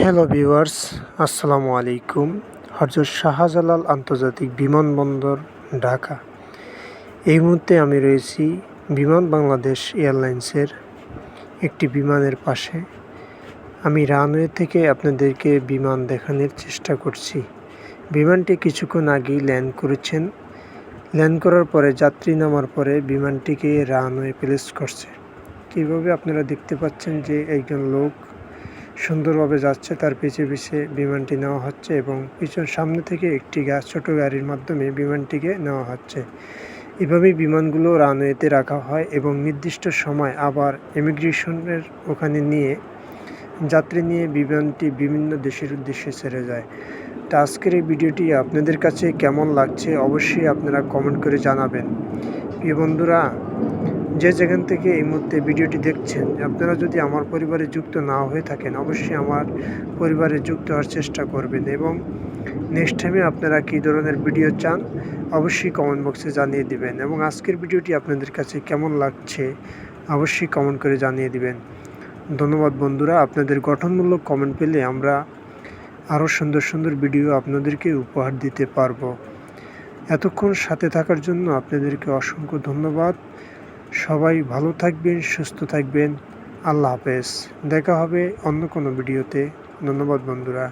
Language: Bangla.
হ্যালো ভিউয়ার্স, আসসালামু আলাইকুম। হরজত শাহজালাল আন্তর্জাতিক বিমানবন্দর, ঢাকা। এই মুহূর্তে আমি রয়েছি বিমান বাংলাদেশ এয়ারলাইন্সের একটি বিমানের পাশে। আমি রানওয়ে থেকে আপনাদেরকে বিমান দেখানোর চেষ্টা করছি। বিমানটি কিছুক্ষণ আগেই ল্যান্ড করেছেন। ল্যান্ড করার পরে, যাত্রী নামার পরে বিমানটিকে রানওয়ে প্লেস করছে। কীভাবে আপনারা দেখতে পাচ্ছেন যে একজন লোক সুন্দরভাবে যাচ্ছে, তার পিছে পিছে বিমানটি নেওয়া হচ্ছে এবং পিছন সামনে থেকে একটি গাছ ছোট গাড়ির মাধ্যমে বিমানটিকে নেওয়া হচ্ছে। এভাবেই বিমানগুলো রানওয়েতে রাখা হয় এবং নির্দিষ্ট সময় আবার ইমিগ্রেশনের ওখানে নিয়ে, যাত্রী নিয়ে বিমানটি বিভিন্ন দেশের উদ্দেশ্যে ছেড়ে যায়। তো আজকের এই ভিডিওটি আপনাদের কাছে কেমন লাগছে অবশ্যই আপনারা কমেন্ট করে জানাবেন। প্রিয় বন্ধুরা যে যেখান থেকে এই মুহূর্তে ভিডিওটি দেখছেন, আপনারা যদি আমার পরিবারে যুক্ত না হয়ে থাকেন, অবশ্যই আমার পরিবারে যুক্ত হওয়ার চেষ্টা করবেন এবং নেক্সট টাইমে আপনারা কী ধরনের ভিডিও চান, অবশ্যই কমেন্ট বক্সে জানিয়ে দিবেন এবং আজকের ভিডিওটি আপনাদের কাছে কেমন লাগছে, অবশ্যই কমেন্ট করে জানিয়ে দিবেন। ধন্যবাদ বন্ধুরা, আপনাদের গঠনমূলক কমেন্ট পেলে আমরা আরও সুন্দর সুন্দর ভিডিও আপনাদেরকে উপহার দিতে পারব। এতক্ষণ সাথে থাকার জন্য আপনাদেরকে অসংখ্য ধন্যবাদ। সবাই ভালো থাকবেন সুস্থ থাকবেন। আল্লাহ হাফেজ। দেখা হবে অন্য কোনো ভিডিওতে। ধন্যবাদ বন্ধুরা।